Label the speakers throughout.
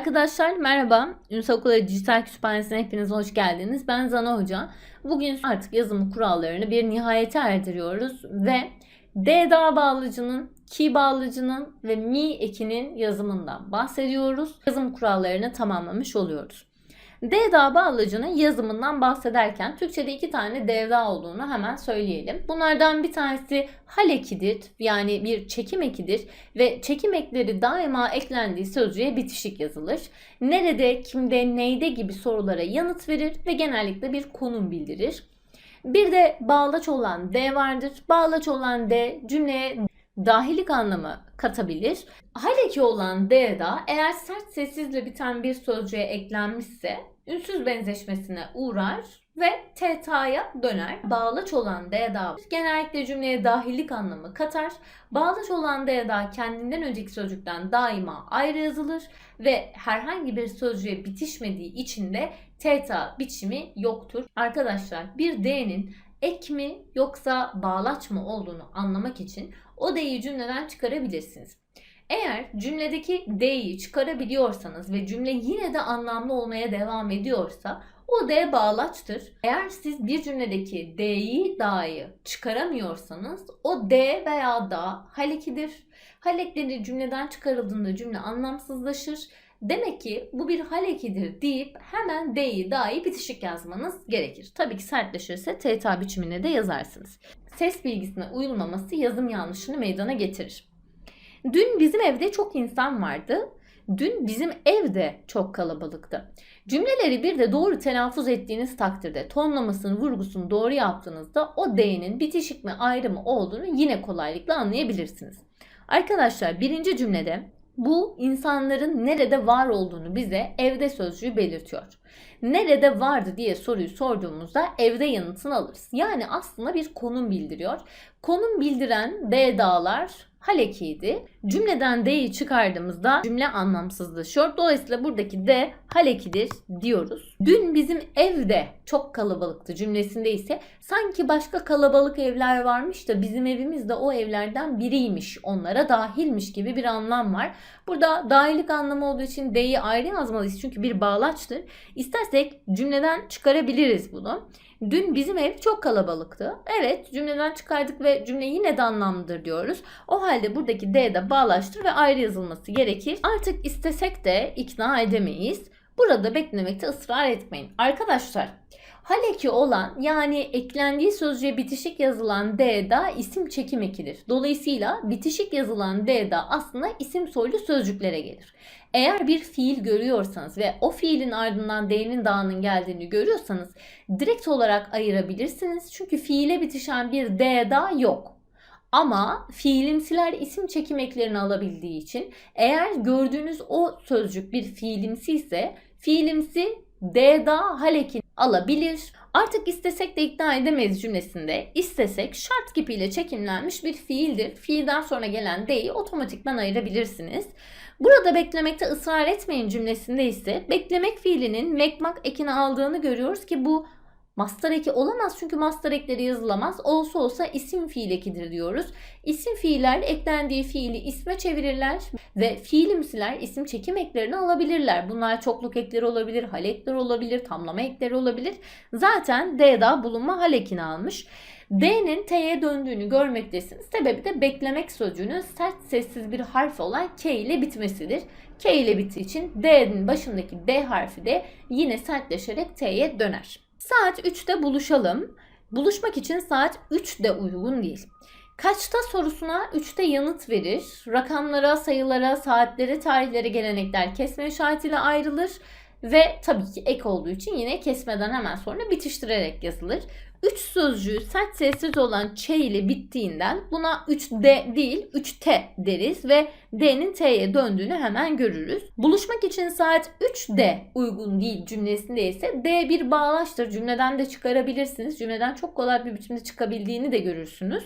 Speaker 1: Arkadaşlar merhaba. Ünsal Okulları Dijital Kütüphanesi'ne hepiniz hoş geldiniz. Ben Zana Hoca. Bugün artık yazım kurallarını bir nihayete erdiriyoruz ve D dağ bağlıcının, ki bağlıcının ve mi ekinin yazımından bahsediyoruz. Yazım kurallarını tamamlamış oluyoruz. Devda bağlacının yazımından bahsederken Türkçe'de iki tane devda olduğunu hemen söyleyelim. Bunlardan bir tanesi hal ekidir yani bir çekim ekidir ve çekim ekleri daima eklendiği sözcüğe bitişik yazılır. Nerede, kimde, neyde gibi sorulara yanıt verir ve genellikle bir konum bildirir. Bir de bağlaç olan D vardır. Bağlaç olan D cümleye dahilik anlamı katabilir. Haleki olan D'da eğer sert sessizle biten bir sözcüğe eklenmişse ünsüz benzeşmesine uğrar ve teta'ya döner. Bağlaç olan D'da genellikle cümleye dahillik anlamı katar. Bağlaç olan D'da kendinden önceki sözcükten daima ayrı yazılır ve herhangi bir sözcüğe bitişmediği için de teta biçimi yoktur. Arkadaşlar bir D'nin ek mi yoksa bağlaç mı olduğunu anlamak için o D'yi cümleden çıkarabilirsiniz. Eğer cümledeki D'yi çıkarabiliyorsanız ve cümle yine de anlamlı olmaya devam ediyorsa o D bağlaçtır. Eğer siz bir cümledeki D'yi, da'yı çıkaramıyorsanız o D veya da halekidir. Halekleri cümleden çıkarıldığında cümle anlamsızlaşır. Demek ki bu bir halekidir deyip hemen D'yi, da'yı bitişik yazmanız gerekir. Tabii ki sertleşirse TTA biçimine de yazarsınız. Ses bilgisine uyulmaması yazım yanlışını meydana getirir. Dün bizim evde çok insan vardı. Dün bizim evde çok kalabalıktı. Cümleleri bir de doğru telaffuz ettiğiniz takdirde tonlamasını, vurgusunu doğru yaptığınızda o D'nin bitişik mi ayrı mı olduğunu yine kolaylıkla anlayabilirsiniz. Arkadaşlar birinci cümlede bu insanların nerede var olduğunu bize evde sözcüğü belirtiyor. Nerede vardı diye soruyu sorduğumuzda evde yanıtını alırız. Yani aslında bir konum bildiriyor. Konum bildiren D dağlar halekiydi. Cümleden D'yi çıkardığımızda cümle anlamsızlaşıyor. Dolayısıyla buradaki D halekidir diyoruz. Dün bizim evde çok kalabalıktı cümlesinde ise sanki başka kalabalık evler varmış da bizim evimiz de o evlerden biriymiş. Onlara dahilmiş gibi bir anlam var. Burada dahillik anlamı olduğu için D'yi ayrı yazmalıyız. Çünkü bir bağlaçtır. İstersek cümleden çıkarabiliriz bunu. Dün bizim ev çok kalabalıktı. Evet cümleden çıkardık ve cümle yine de anlamlıdır diyoruz. O halde buradaki D de bağlaştır ve ayrı yazılması gerekir. Artık istesek de ikna edemeyiz. Burada beklemekte ısrar etmeyin. Arkadaşlar haleki olan yani eklendiği sözcüğe bitişik yazılan D da isim çekim ekidir. Dolayısıyla bitişik yazılan D da aslında isim soylu sözcüklere gelir. Eğer bir fiil görüyorsanız ve o fiilin ardından D'nin dağının geldiğini görüyorsanız direkt olarak ayırabilirsiniz. Çünkü fiile bitişen bir D da yok. Ama fiilimsiler isim çekim eklerini alabildiği için eğer gördüğünüz o sözcük bir fiilimsi ise fiilimsi D da halekin alabilir. Artık istesek de ikna edemeyiz cümlesinde istesek şart kipiyle çekimlenmiş bir fiildir. Fiilden sonra gelen D'yi otomatikman ayırabilirsiniz. Burada beklemekte ısrar etmeyin cümlesinde ise beklemek fiilinin mekmak ekini aldığını görüyoruz ki bu Master eki olamaz çünkü master ekleri yazılamaz. Olsa olsa isim fiil ekidir diyoruz. İsim fiiller eklendiği fiili isme çevirirler ve fiilimsiler isim çekim eklerini alabilirler. Bunlar çokluk ekleri olabilir, hal ekleri olabilir, tamlama ekleri olabilir. Zaten D'da bulunma hal ekini almış. D'nin T'ye döndüğünü görmektesiniz. Sebebi de beklemek sözcüğünün sert sessiz bir harf olan K ile bitmesidir. K ile bittiği için D'nin başındaki D harfi de yine sertleşerek T'ye döner. Saat 3'te buluşalım. Buluşmak için saat 3 de uygun değil. Kaçta sorusuna 3'te yanıt verir. Rakamlara, sayılara, saatlere, tarihlere gelenekler kesme işaretiyle ayrılır. Ve tabii ki ek olduğu için yine kesmeden hemen sonra bitiştirerek yazılır. 3 sözcüğü sert sessiz olan ç ile bittiğinden buna 3D değil 3T deriz ve D'nin T'ye döndüğünü hemen görürüz. Buluşmak için saat 3D uygun değil cümlesinde ise D bir bağlaçtır. Cümleden de çıkarabilirsiniz. Cümleden çok kolay bir biçimde çıkabildiğini de görürsünüz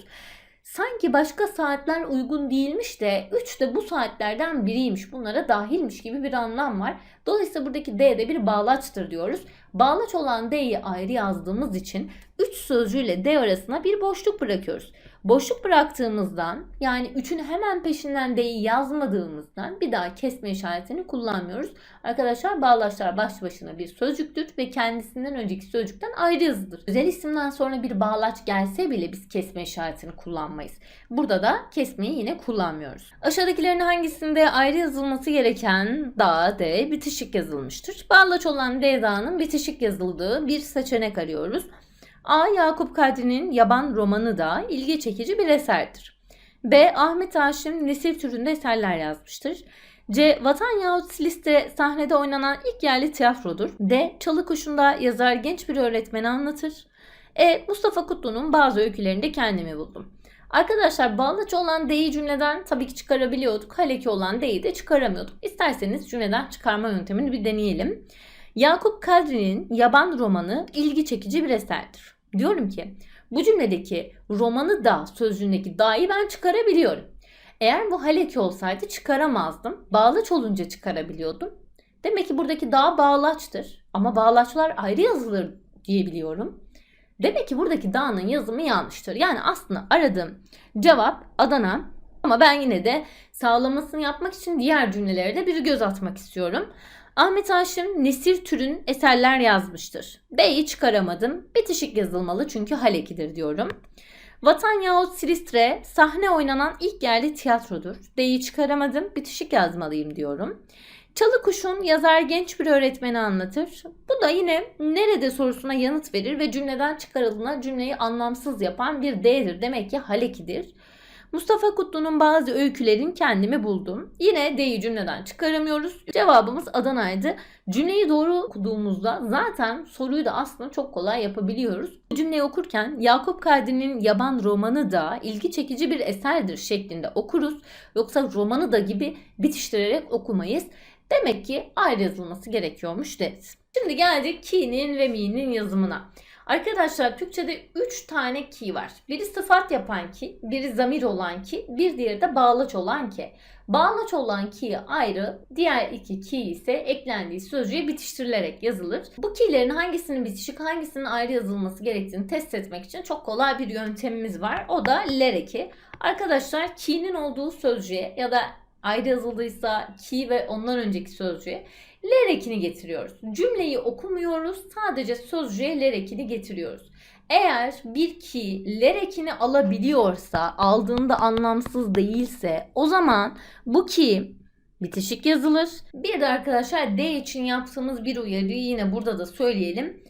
Speaker 1: sanki başka saatler uygun değilmiş de 3 de bu saatlerden biriymiş. Bunlara dahilmiş gibi bir anlam var. Dolayısıyla buradaki D de bir bağlaçtır diyoruz. Bağlaç olan D'yi ayrı yazdığımız için 3 sözcüğüyle D arasına bir boşluk bırakıyoruz. Boşluk bıraktığımızdan yani 3'ün hemen peşinden D'yi yazmadığımızdan bir daha kesme işaretini kullanmıyoruz. Arkadaşlar bağlaçlar baş başına bir sözcüktür ve kendisinden önceki sözcükten ayrı yazılır. Özel isimden sonra bir bağlaç gelse bile biz kesme işaretini kullanmayız. Burada da kesmeyi yine kullanmıyoruz. Aşağıdakilerin hangisinde ayrı yazılması gereken da, D bitişik yazılmıştır? Bağlaç olan D dağının bitişik yazıldığı bir seçenek arıyoruz. A. Yakup Kadri'nin Yaban romanı da ilgi çekici bir eserdir. B. Ahmet Haşim nesir türünde eserler yazmıştır. C. Vatan yahut Silistre sahnede oynanan ilk yerli tiyatrodur. D. Çalı Kuşu'nda yazar genç bir öğretmeni anlatır. E. Mustafa Kutlu'nun bazı öykülerinde kendimi buldum. Arkadaşlar bağlaç olan D'yi cümleden tabii ki çıkarabiliyorduk. Haleki olan D'yi de çıkaramıyorduk. İsterseniz cümleden çıkarma yöntemini bir deneyelim. Yakup Kadri'nin Yaban romanı ilgi çekici bir eserdir. Diyorum ki bu cümledeki romanı da sözcüğündeki da'yı ben çıkarabiliyorum. Eğer bu haleki olsaydı çıkaramazdım. Bağlaç olunca çıkarabiliyordum. Demek ki buradaki da bağlaçtır. Ama bağlaçlar ayrı yazılır diyebiliyorum. Demek ki buradaki da'nın yazımı yanlıştır. Yani aslında aradığım cevap Adana ama ben yine de sağlamasını yapmak için diğer cümlelere de bir göz atmak istiyorum. Ahmet Haşim nesir türün eserler yazmıştır. B'yi çıkaramadım. Bitişik yazılmalı çünkü halekidir diyorum. Vatan yahut Silistre sahne oynanan ilk yerli tiyatrodur. D'yi çıkaramadım. Bitişik yazmalıyım diyorum. Çalı Kuş'un yazar genç bir öğretmeni anlatır. Bu da yine nerede sorusuna yanıt verir ve cümleden çıkarıldığına cümleyi anlamsız yapan bir D'dir. Demek ki halekidir. Mustafa Kutlu'nun bazı öykülerin kendimi buldum. Yine D'yi cümleden çıkaramıyoruz. Cevabımız Adana'ydı. Cümleyi doğru okuduğumuzda zaten soruyu da aslında çok kolay yapabiliyoruz. Bu cümleyi okurken Yakup Kadri'nin Yaban romanı da ilgi çekici bir eserdir şeklinde okuruz. Yoksa romanı da gibi bitiştirerek okumayız. Demek ki ayrı yazılması gerekiyormuş deriz. Şimdi geldik ki'nin ve mi'nin yazımına. Arkadaşlar Türkçe'de 3 tane ki var. Biri sıfat yapan ki, biri zamir olan ki, bir diğeri de bağlaç olan ki. Bağlaç olan ki ayrı, diğer iki ki ise eklendiği sözcüğe bitiştirilerek yazılır. Bu ki'lerin hangisinin bitişik, hangisinin ayrı yazılması gerektiğini test etmek için çok kolay bir yöntemimiz var. O da lereki. Arkadaşlar ki'nin olduğu sözcüğe ya da ayrı yazıldıysa ki ve ondan önceki sözcüğe ler ekini getiriyoruz. Cümleyi okumuyoruz. Sadece sözcüğe ler ekini getiriyoruz. Eğer bir ki ler ekini alabiliyorsa, aldığında anlamsız değilse o zaman bu ki bitişik yazılır. Bir de arkadaşlar D için yaptığımız bir uyarıyı yine burada da söyleyelim.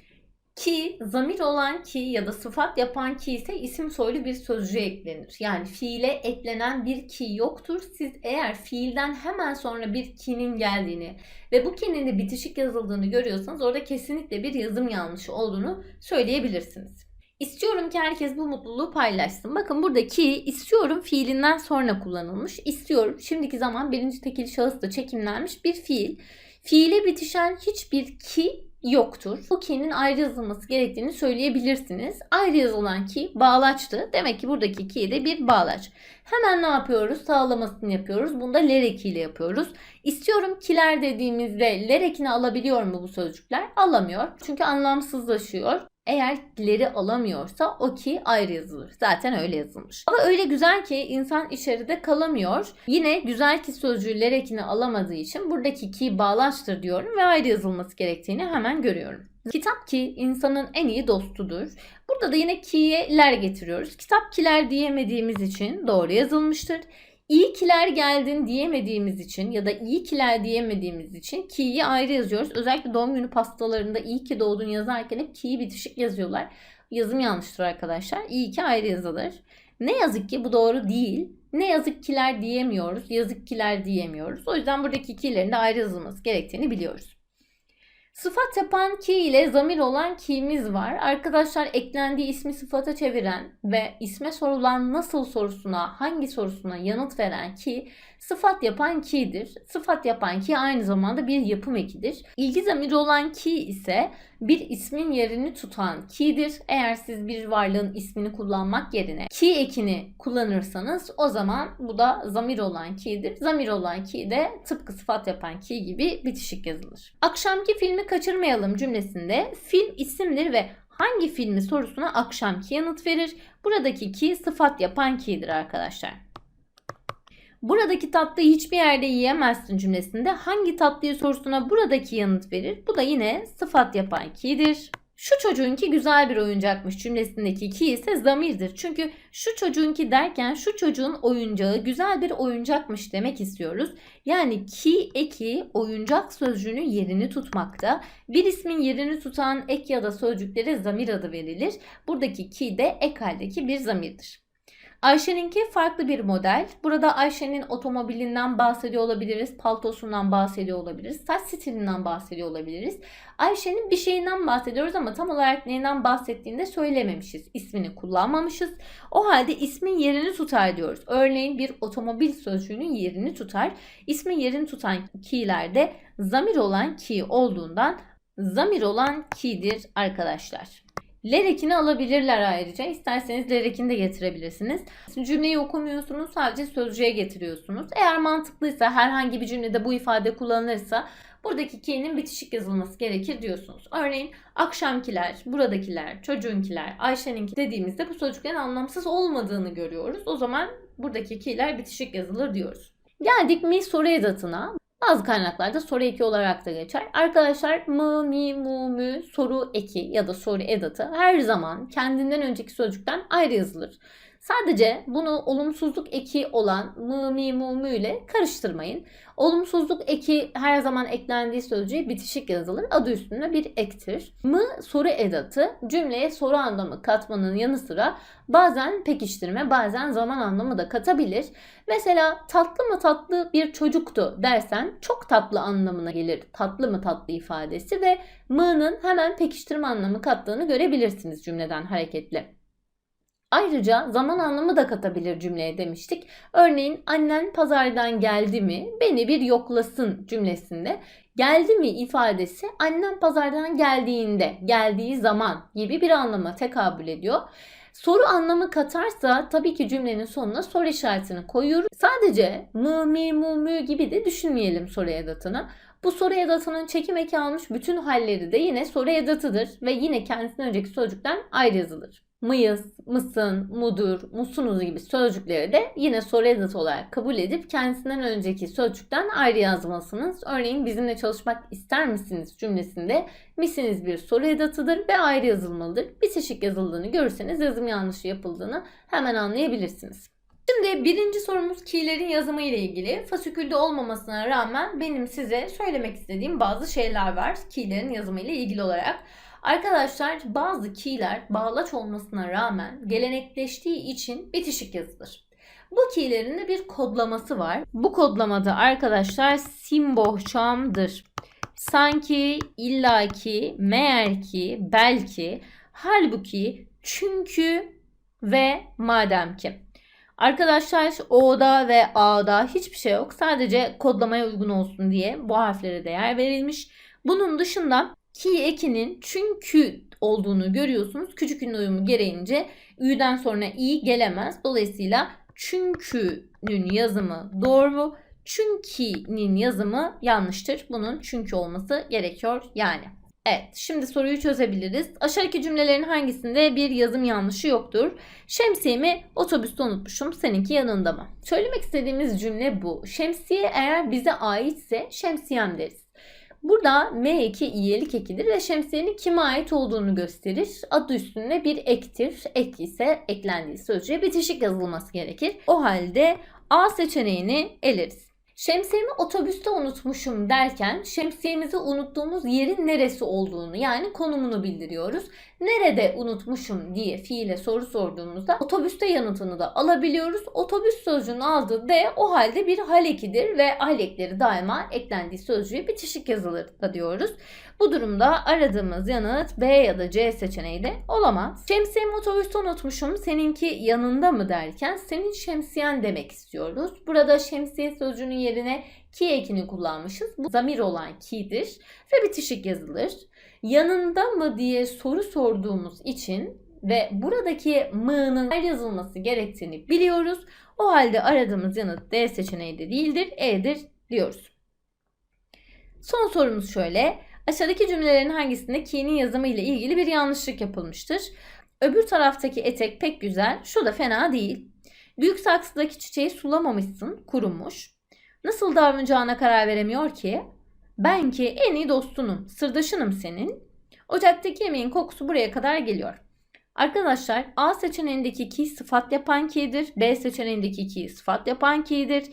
Speaker 1: Ki zamir olan ki ya da sıfat yapan ki ise isim soylu bir sözcüğe eklenir. Yani fiile eklenen bir ki yoktur. Siz eğer fiilden hemen sonra bir ki'nin geldiğini ve bu ki'nin de bitişik yazıldığını görüyorsanız orada kesinlikle bir yazım yanlışı olduğunu söyleyebilirsiniz. İstiyorum ki herkes bu mutluluğu paylaşsın. Bakın buradaki istiyorum fiilinden sonra kullanılmış. İstiyorum şimdiki zaman birinci tekil şahısla çekimlenmiş bir fiil. Fiile bitişen hiçbir ki yoktur. Bu ki'nin ayrı yazılması gerektiğini söyleyebilirsiniz. Ayrı yazılan ki bağlaçtı. Demek ki buradaki ki de bir bağlaç. Hemen ne yapıyoruz? Sağlamasını yapıyoruz. Bunda ler ile yapıyoruz. İstiyorum kiler dediğimizde ler ekini alabiliyor mu bu sözcükler? Alamıyor. Çünkü anlamsızlaşıyor. Eğer leri alamıyorsa o ki ayrı yazılır. Zaten öyle yazılmış. Ama öyle güzel ki insan içeride kalamıyor. Yine güzel ki sözcüğü ler alamadığı için buradaki ki bağlaçtır diyorum ve ayrı yazılması gerektiğini hemen görüyorum. Kitap ki insanın en iyi dostudur. Burada da yine ki'ye ler getiriyoruz. Kitap kiler diyemediğimiz için doğru yazılmıştır. İyi kiler geldin diyemediğimiz için ya da iyi kiler diyemediğimiz için ki'yi ayrı yazıyoruz. Özellikle doğum günü pastalarında iyi ki doğdun yazarken hep ki'yi bitişik yazıyorlar. Yazım yanlıştır arkadaşlar. İyi ki ayrı yazılır. Ne yazık ki bu doğru değil. Ne yazık kiler diyemiyoruz. Yazık kiler diyemiyoruz. O yüzden buradaki ki'lerin de ayrı yazılması gerektiğini biliyoruz. Sıfat yapan ki ile zamir olan ki'miz var. Arkadaşlar eklendiği ismi sıfata çeviren ve isme sorulan nasıl sorusuna, hangi sorusuna yanıt veren ki sıfat yapan ki'dir. Sıfat yapan ki aynı zamanda bir yapım ekidir. İlgi zamiri olan ki ise bir ismin yerini tutan ki'dir. Eğer siz bir varlığın ismini kullanmak yerine ki ekini kullanırsanız o zaman bu da zamir olan ki'dir. Zamir olan ki de tıpkı sıfat yapan ki gibi bitişik yazılır. Akşamki filmi kaçırmayalım cümlesinde film isimdir ve hangi filmi sorusuna akşamki yanıt verir. Buradaki ki sıfat yapan ki'dir arkadaşlar. Buradaki tatlıyı hiçbir yerde yiyemezsin cümlesinde hangi tatlıyı sorusuna buradaki yanıt verir. Bu da yine sıfat yapan ki'dir. Şu çocuğunki güzel bir oyuncakmış cümlesindeki ki ise zamirdir. Çünkü şu çocuğunki derken şu çocuğun oyuncağı güzel bir oyuncakmış demek istiyoruz. Yani ki eki oyuncak sözcüğünün yerini tutmakta. Bir ismin yerini tutan ek ya da sözcüklere zamir adı verilir. Buradaki ki de ek haldeki bir zamirdir. Ayşe'ninki farklı bir model. Burada Ayşe'nin otomobilinden bahsediyor olabiliriz, paltosundan bahsediyor olabiliriz, saç stilinden bahsediyor olabiliriz. Ayşe'nin bir şeyinden bahsediyoruz ama tam olarak neyinden bahsettiğini de söylememişiz. İsmini kullanmamışız. O halde ismin yerini tutar diyoruz. Örneğin bir otomobil sözcüğünün yerini tutar. İsmin yerini tutan ki'lerde zamir olan ki olduğundan zamir olan ki'dir arkadaşlar. Lerekini alabilirler ayrıca. İsterseniz lerekini de getirebilirsiniz. Cümleyi okumuyorsunuz sadece sözcüğe getiriyorsunuz. Eğer mantıklıysa herhangi bir cümlede bu ifade kullanılırsa buradaki ki'nin bitişik yazılması gerekir diyorsunuz. Örneğin akşamkiler, buradakiler, çocuğunkiler, Ayşe'ninki dediğimizde bu sözcüklerin anlamsız olmadığını görüyoruz. O zaman buradaki ki'ler bitişik yazılır diyoruz. Geldik mi soru edatına. Bazı kaynaklarda soru eki olarak da geçer. Arkadaşlar mı, mi, mu, mü soru eki ya da soru edatı her zaman kendinden önceki sözcükten ayrı yazılır. Sadece bunu olumsuzluk eki olan mı, mi, mu, mü ile karıştırmayın. Olumsuzluk eki her zaman eklendiği sözcüğe bitişik yazılır. Adı üstünde bir ektir. Mı soru edatı cümleye soru anlamı katmanın yanı sıra bazen pekiştirme bazen zaman anlamı da katabilir. Mesela tatlı mı tatlı bir çocuktu dersen çok tatlı anlamına gelir tatlı mı tatlı ifadesi ve mı'nın hemen pekiştirme anlamı kattığını görebilirsiniz cümleden hareketle. Ayrıca zaman anlamı da katabilir cümleye demiştik. Örneğin annen pazardan geldi mi beni bir yoklasın cümlesinde geldi mi ifadesi annen pazardan geldiğinde, geldiği zaman gibi bir anlama tekabül ediyor. Soru anlamı katarsa tabii ki cümlenin sonuna soru işaretini koyuyoruz. Sadece mı, mi, mu, mü gibi de düşünmeyelim soru edatını. Bu soru edatının çekim eki almış bütün halleri de yine soru edatıdır ve yine kendisinden önceki sözcükten ayrı yazılır mıyız, mısın, mudur, musunuz gibi sözcükleri de yine soru edatı olarak kabul edip kendisinden önceki sözcükten ayrı yazmalısınız. Örneğin bizimle çalışmak ister misiniz cümlesinde misiniz bir soru edatıdır ve ayrı yazılmalıdır. Bitişik yazıldığını görürseniz yazım yanlışı yapıldığını hemen anlayabilirsiniz. Şimdi birinci sorumuz ki'lerin yazımı ile ilgili. Fasikülde olmamasına rağmen benim size söylemek istediğim bazı şeyler var ki'lerin yazımı ile ilgili olarak. Arkadaşlar bazı key'ler bağlaç olmasına rağmen gelenekleştiği için bitişik yazılır. Bu key'lerin de bir kodlaması var. Bu kodlamada arkadaşlar simbohçamdır. Sanki, illaki, meğer ki, belki, halbuki, çünkü ve madem ki. Arkadaşlar O'da ve A'da hiçbir şey yok. Sadece kodlamaya uygun olsun diye bu harflere değer verilmiş. Bunun dışında ki ekinin çünkü olduğunu görüyorsunuz. Küçük ünlü uyumu gereğince ü'den sonra i gelemez. Dolayısıyla çünkü'nün yazımı doğru. Çünkü'nin yazımı yanlıştır. Bunun çünkü olması gerekiyor yani. Evet, şimdi soruyu çözebiliriz. Aşağıdaki cümlelerin hangisinde bir yazım yanlışı yoktur? Şemsiyemi otobüste unutmuşum, seninki yanında mı? Söylemek istediğimiz cümle bu. Şemsiye eğer bize aitse şemsiyem deriz. Burada M2 iyilik ekidir ve şemsiyenin kime ait olduğunu gösterir. Adı üstünde bir ektir. Ek ise eklendiği sözcüğe bitişik yazılması gerekir. O halde A seçeneğini eleriz. Şemsiyemi otobüste unutmuşum derken şemsiyemizi unuttuğumuz yerin neresi olduğunu yani konumunu bildiriyoruz. Nerede unutmuşum diye fiile soru sorduğumuzda otobüste yanıtını da alabiliyoruz. Otobüs sözcüğünün aldığı D o halde bir hal ekidir ve hal ekleri daima eklendiği sözcüğe bitişik yazılır da diyoruz. Bu durumda aradığımız yanıt B ya da C seçeneği de olamaz. Şemsiyemi otobüste unutmuşum seninki yanında mı derken senin şemsiyen demek istiyoruz. Burada şemsiye sözcüğünün yerine ki ekini kullanmışız. Bu zamir olan ki'dir ve bitişik yazılır. Yanında mı diye soru sorduğumuz için ve buradaki mı'nın yazılması gerektiğini biliyoruz. O halde aradığımız yanıt D seçeneği de değildir, E'dir diyoruz. Son sorumuz şöyle. Aşağıdaki cümlelerin hangisinde ki'nin yazımı ile ilgili bir yanlışlık yapılmıştır? Öbür taraftaki etek pek güzel, şu da fena değil. Büyük saksıdaki çiçeği sulamamışsın, kurumuş. Nasıl davranacağına karar veremiyor ki? Ben ki en iyi dostunum, sırdaşınım senin. Ocaktaki yemeğin kokusu buraya kadar geliyor. Arkadaşlar A seçeneğindeki ki sıfat yapan ki'dir. B seçeneğindeki ki sıfat yapan ki'dir.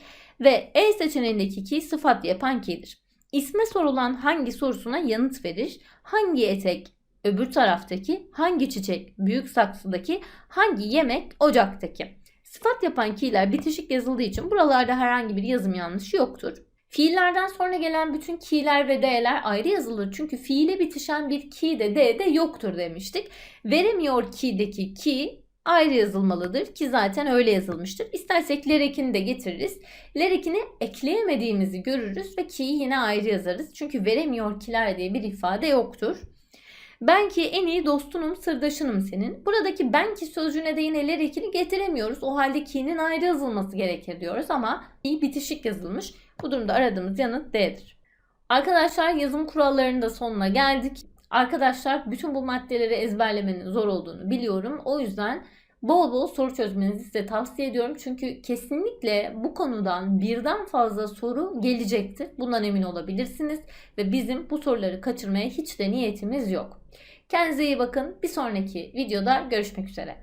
Speaker 1: Ve E seçeneğindeki ki sıfat yapan ki'dir. İsme sorulan hangi sorusuna yanıt verir? Hangi etek öbür taraftaki? Hangi çiçek büyük saksıdaki? Hangi yemek ocaktaki? Sıfat yapan ki'ler bitişik yazıldığı için buralarda herhangi bir yazım yanlışı yoktur. Fiillerden sonra gelen bütün ki'ler ve d'ler ayrı yazılır. Çünkü fiile bitişen bir ki de d de yoktur demiştik. Veremiyor ki'deki ki ayrı yazılmalıdır ki zaten öyle yazılmıştır. İstersek lerekini de getiririz. Lerekini ekleyemediğimizi görürüz ve ki'yi yine ayrı yazarız. Çünkü veremiyor kiler diye bir ifade yoktur. Ben ki en iyi dostunum, sırdaşınım senin. Buradaki ben ki sözcüğüne de yine lerekini getiremiyoruz. O halde ki'nin ayrı yazılması gerekir diyoruz ama i bitişik yazılmış. Bu durumda aradığımız yanıt D'dir. Arkadaşlar yazım kurallarının da sonuna geldik. Arkadaşlar bütün bu maddeleri ezberlemenin zor olduğunu biliyorum. O yüzden bol bol soru çözmenizi size tavsiye ediyorum. Çünkü kesinlikle bu konudan birden fazla soru gelecektir. Bundan emin olabilirsiniz. Ve bizim bu soruları kaçırmaya hiç de niyetimiz yok. Kendinize iyi bakın. Bir sonraki videoda görüşmek üzere.